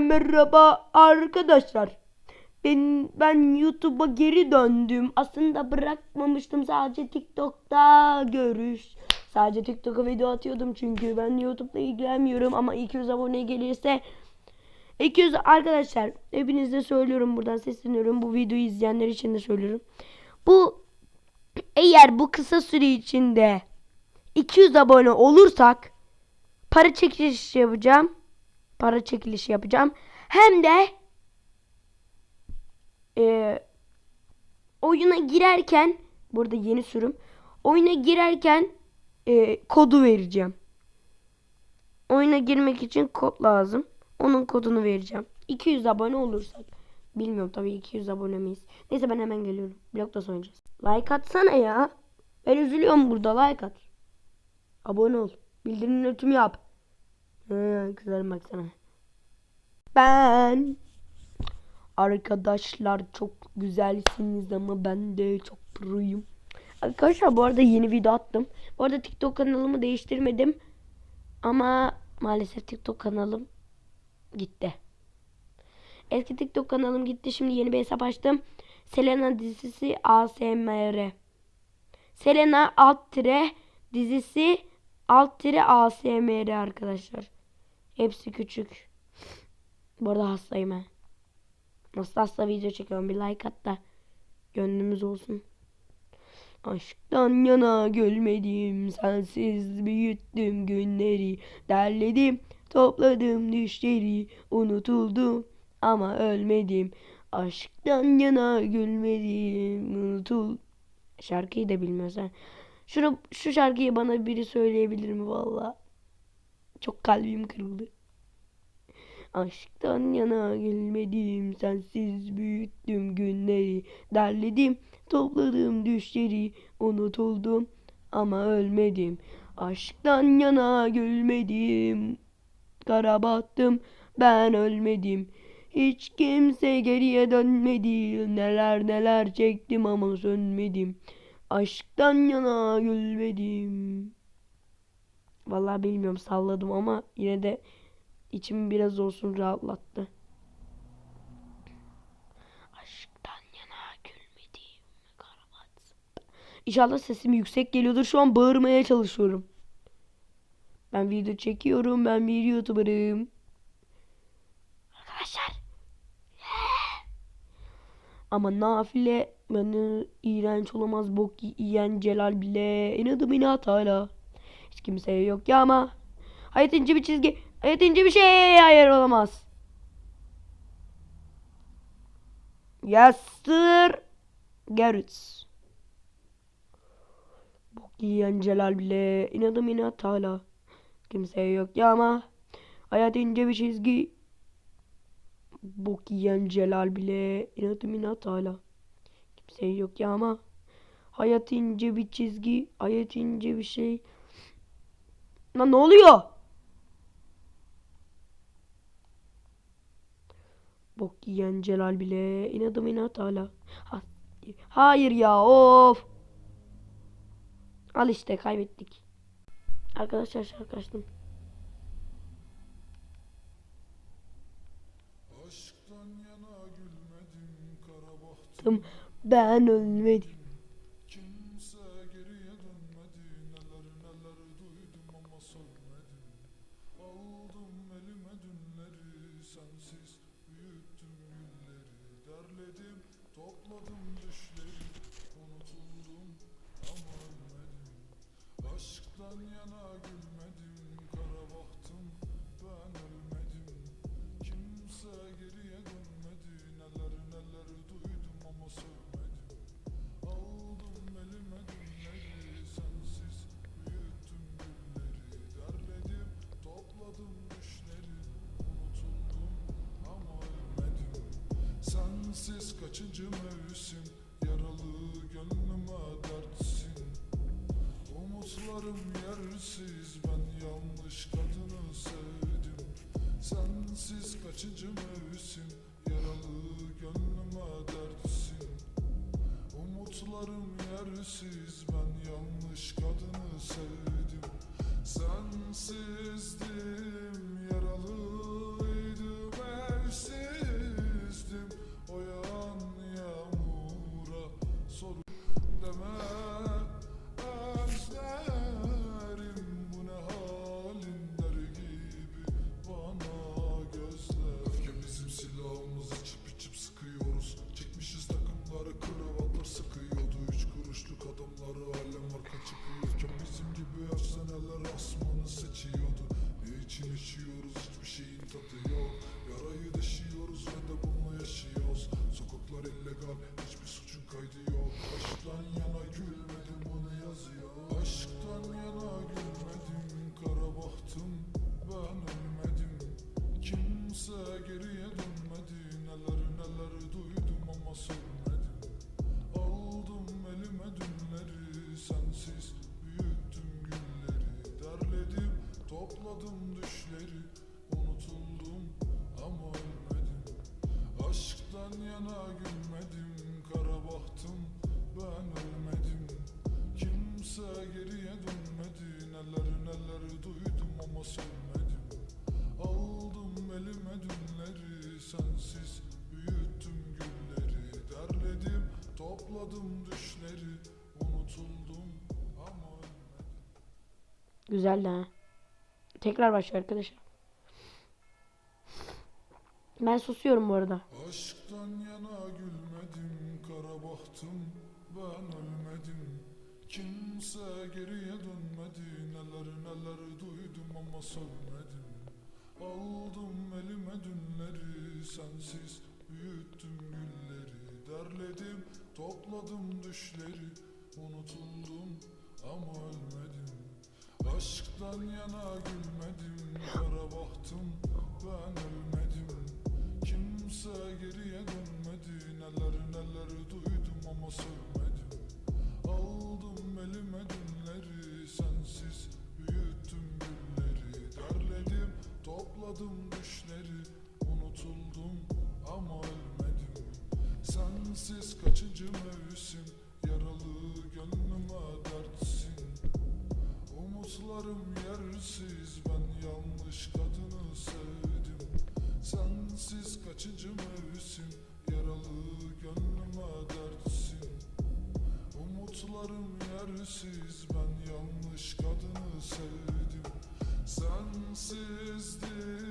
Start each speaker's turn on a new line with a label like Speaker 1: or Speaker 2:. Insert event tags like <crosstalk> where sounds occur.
Speaker 1: Merhaba arkadaşlar. Ben ben YouTube'a geri döndüm. Aslında bırakmamıştım sadece TikTok'ta görüş. Sadece TikTok'a video atıyordum çünkü ben YouTube'la ilgilenmiyorum ama 200 abone gelirse 200 arkadaşlar hepinize söylüyorum buradan sesleniyorum. Bu videoyu izleyenler için de söylüyorum. Bu eğer bu kısa süre içinde 200 abone olursak para çekilişi yapacağım. Para çekilişi yapacağım. Hem de e, oyuna girerken burada yeni sürüm. Oyuna girerken e, kodu vereceğim. Oyuna girmek için kod lazım. Onun kodunu vereceğim. 200 abone olursak. Bilmiyorum tabii 200 abone miyiz. Neyse ben hemen geliyorum. Blokta oynayacağız. Like atsana ya. Ben üzülüyorum burada like at. Abone ol. Bildirim ötümü yap. He, güzel baksana. Ben Arkadaşlar çok güzelsiniz ama ben de çok proyum. Arkadaşlar bu arada yeni video attım. Bu arada TikTok kanalımı değiştirmedim. Ama maalesef TikTok kanalım gitti. Eski TikTok kanalım gitti. Şimdi yeni bir hesap açtım. Selena dizisi ASMR. Selena alt tire dizisi alt tire ASMR arkadaşlar. Hepsi küçük. Bu arada hastayım ha. Nasıl hasta video çekiyorum bir like at da gönlümüz olsun. Aşktan yana gülmedim sensiz büyüttüm günleri derledim topladım düşleri unutuldum ama ölmedim aşktan yana gülmedim unutul şarkıyı da bilmiyorsan şunu şu şarkıyı bana biri söyleyebilir mi valla çok kalbim kırıldı. Aşktan yana gülmedim sensiz büyüttüm günleri. Derledim topladım düşleri unutuldum ama ölmedim. Aşktan yana gülmedim kara battım ben ölmedim. Hiç kimse geriye dönmedi neler neler çektim ama sönmedim. Aşktan yana gülmedim Vallahi bilmiyorum salladım ama yine de İçimi biraz olsun rahatlattı. Aşktan yana gülmediğim karabat. İnşallah sesim yüksek geliyordur. Şu an bağırmaya çalışıyorum. Ben video çekiyorum. Ben bir YouTuber'ım. Arkadaşlar. <laughs> Ama nafile beni iğrenç olamaz bok yiyen Celal bile. İnadım inat hala. Hiç kimse yok ya ama. Hayat ince bir çizgi. Evet ince bir şey hayır olamaz. Yastır. Gerüt. Bok yiyen Celal bile inadım inat hala. Kimse yok ya ama hayat ince bir çizgi. Bok yiyen Celal bile inadım inat hala. Kimse yok ya ama hayat ince bir çizgi. Hayat ince bir şey. Lan ne oluyor? Bok yiyen Celal bile inadım inat hala. Ha, hayır ya of. Al işte kaybettik. Arkadaşlar şarkı açtım.
Speaker 2: Aşktan yana gülmedim kara bahtım
Speaker 1: Tım, Ben ölmedim.
Speaker 2: Yana gülmedim kara bahtım Ben ölmedim. Kimse geriye dönmedi Neler neler duydum ama sönmedim Aldım elime günleri sensiz büyüttüm gülleri. Derledim topladım düşleri unutuldum ama ölmedim. Sensiz kaçıncı mevsim umutlarım yersiz ben yanlış kadını sevdim. Sensiz kaçıncı mevsim? Yaralı gönlüme dertsin. Umutlarım yersiz ben yanlış kadını sevdim. Sensizdim düşleri Unutuldum ama ölmedim
Speaker 1: Güzeldi ha. Tekrar başlıyor arkadaşlar. Ben susuyorum bu arada.
Speaker 2: Aşktan yana gülmedim kara bahtım ben ölmedim Kimse geriye dönmedi neler neler duydum ama sönmedim Aldım elime dünleri sensiz büyüttüm gülleri Derledim topladım düşleri unutuldum ama ölmedim. Aşktan yana gülmedim kara bahtım ben ölmedim. Kimse geriye dönmedi Neler neler duydum ama sönmedim Aldım elime Umutlarım yersiz ben yanlış kadını sevdim. Sensiz kaçıncı mevsim? Yaralı gönlüme dertsin. Umutlarım yersiz ben yanlış kadını sevdim. Sensizdim